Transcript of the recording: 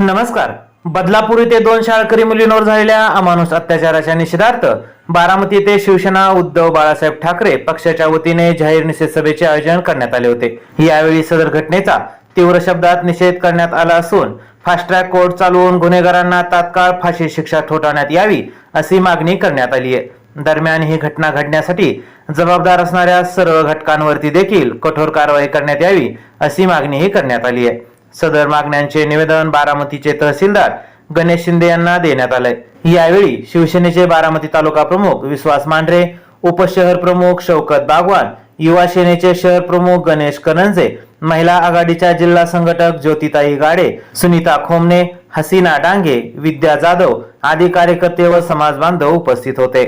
नमस्कार. बदलापूर येथे दोन शाळकरी मुलींवर झालेल्या अमानुष अत्याचाराच्या निषेधार्थ बारामती येथे शिवसेना उद्धव बाळासाहेब ठाकरे पक्षाच्या वतीने जाहीर निषेध सभेचे आयोजन करण्यात आले होते. यावेळी सदर घटनेचा तीव्र शब्दात निषेध करण्यात आला असून फास्ट ट्रॅक कोर्ट चालवून गुन्हेगारांना तात्काळ फाशी शिक्षा ठोठावण्यात यावी अशी मागणी करण्यात आली आहे. दरम्यान ही घटना घडण्यासाठी जबाबदार असणाऱ्या सर्व घटकांवरती देखील कठोर कारवाई करण्यात यावी अशी मागणीही करण्यात आली आहे. सदर मागण्यांचे निवेदन बारामतीचे तहसीलदार गणेश शिंदे यांना देण्यात आले यावेळी शिवसेनेचे बारामती तालुका प्रमुख विश्वास मांढरे उपशहर प्रमुख शौकत बागवान युवा सेनेचे शहर प्रमुख गणेश करंजे महिला आघाडीच्या जिल्हा संघटक ज्योतिताई गाडे सुनीता खोमने हसीना डांगे विद्या जाधव आदी कार्यकर्ते व समाज बांधव उपस्थित होते.